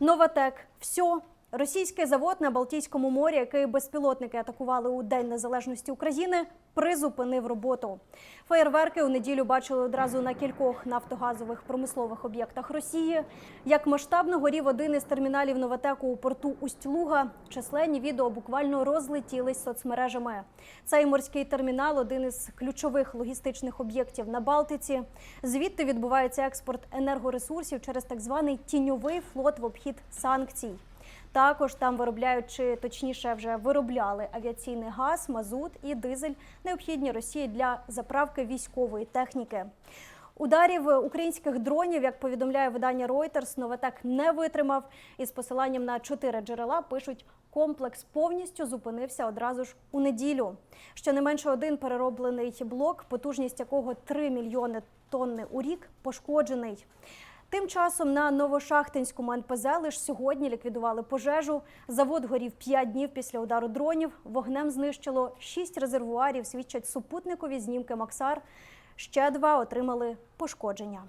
Новатек. Все. Російський завод на Балтійському морі, який безпілотники атакували у День Незалежності України, призупинив роботу. Феєрверки у неділю бачили одразу на кількох нафтогазових промислових об'єктах Росії. Як масштабно горів один із терміналів Новатеку у порту Усть-Луга, численні відео буквально розлетілись соцмережами. Цей морський термінал один із ключових логістичних об'єктів на Балтиці. Звідти відбувається експорт енергоресурсів через так званий тіньовий флот в обхід санкцій. Також там виробляють, чи точніше вже виробляли авіаційний газ, мазут і дизель, необхідні Росії для заправки військової техніки. Ударів українських дронів, як повідомляє видання Reuters, Новатек не витримав. І з посиланням на чотири джерела пишуть, комплекс повністю зупинився одразу ж у неділю. Щонайменше один перероблений блок, потужність якого 3 мільйони тонни у рік, пошкоджений. Тим часом на Новошахтинському НПЗ лише сьогодні ліквідували пожежу. Завод горів 5 днів після удару дронів. Вогнем знищило 6 резервуарів, свідчать супутникові знімки Максар. Ще два отримали пошкодження.